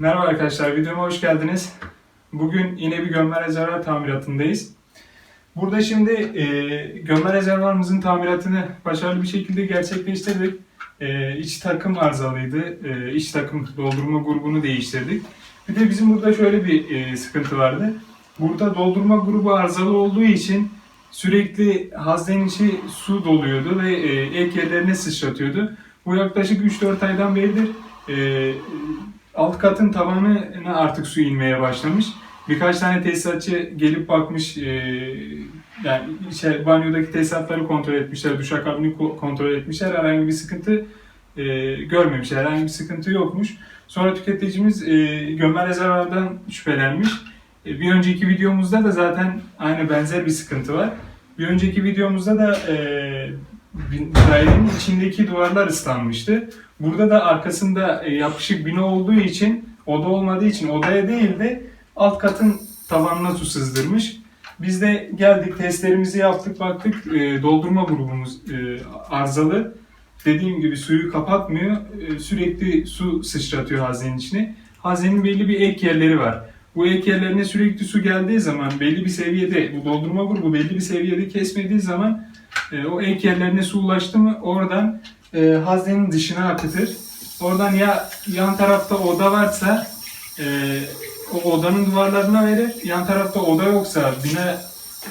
Merhaba arkadaşlar, videoma hoş geldiniz. Bugün yine bir gömme rezervuar tamiratındayız. Burada şimdi e, gömme rezervuarımızın tamiratını başarılı bir şekilde gerçekleştirdik. E, iç takım arızalıydı, e, iç takım doldurma grubunu değiştirdik. Bir de bizim burada şöyle bir e, sıkıntı vardı. Burada doldurma grubu arızalı olduğu için sürekli haznenin içi su doluyordu ve e, ek yerlerine sıçratıyordu. Bu yaklaşık 3-4 aydan beridir e, alt katın tavanına artık su inmeye başlamış. Birkaç tane tesisatçı gelip bakmış, e, yani içeri, banyodaki tesisatları kontrol etmişler, duşakabini ko- kontrol etmişler. Herhangi bir sıkıntı e, görmemişler, herhangi bir sıkıntı yokmuş. Sonra tüketicimiz e, gömme rezervardan şüphelenmiş. E, bir önceki videomuzda da zaten aynı benzer bir sıkıntı var. Bir önceki videomuzda da e, dairenin içindeki duvarlar ıslanmıştı. Burada da arkasında e, yapışık bina olduğu için, oda olmadığı için odaya değil de alt katın tavanına su sızdırmış. Biz de geldik, testlerimizi yaptık, baktık. E, doldurma grubumuz e, arızalı. Dediğim gibi suyu kapatmıyor. E, sürekli su sıçratıyor haznenin içine. Haznenin belli bir ek yerleri var. Bu ek yerlerine sürekli su geldiği zaman belli bir seviyede, bu doldurma grubu belli bir seviyede kesmediği zaman e, o ek yerlerine su ulaştı mı oradan e, haznenin dışına akıtır. Oradan ya yan tarafta oda varsa e, o odanın duvarlarına verir. Yan tarafta oda yoksa, bina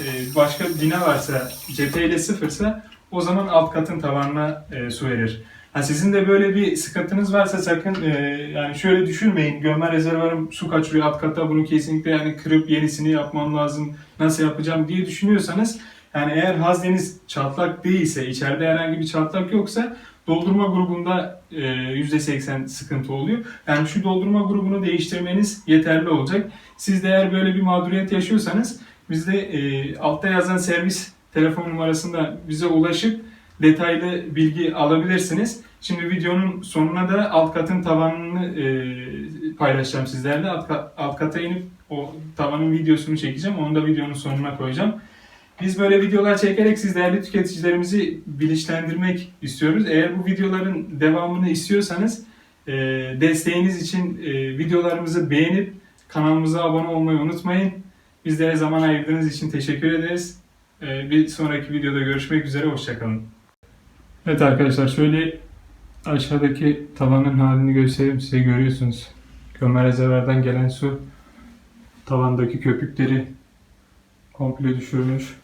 e, başka bina varsa, cepheyle sıfırsa o zaman alt katın tavanına e, su verir. Ha sizin de böyle bir sıkıntınız varsa sakın e, yani şöyle düşünmeyin. Gömme rezervuarım su kaçırıyor alt katta bunu kesinlikle yani kırıp yenisini yapmam lazım. Nasıl yapacağım diye düşünüyorsanız yani eğer hazneniz çatlak değilse, içeride herhangi bir çatlak yoksa doldurma grubunda e, %80 sıkıntı oluyor. Yani şu doldurma grubunu değiştirmeniz yeterli olacak. Siz de eğer böyle bir mağduriyet yaşıyorsanız bizde e, altta yazan servis telefon numarasında bize ulaşıp detaylı bilgi alabilirsiniz. Şimdi videonun sonuna da alt katın tavanını e, paylaşacağım sizlerle. Alt, kat- alt kata inip o tavanın videosunu çekeceğim. Onu da videonun sonuna koyacağım. Biz böyle videolar çekerek siz değerli tüketicilerimizi bilinçlendirmek istiyoruz. Eğer bu videoların devamını istiyorsanız e, desteğiniz için e, videolarımızı beğenip kanalımıza abone olmayı unutmayın. Bizlere zaman ayırdığınız için teşekkür ederiz. E, bir sonraki videoda görüşmek üzere, hoşçakalın. Evet arkadaşlar şöyle aşağıdaki tavanın halini göstereyim size görüyorsunuz. Gömer rezervardan gelen su tavandaki köpükleri komple düşürmüş.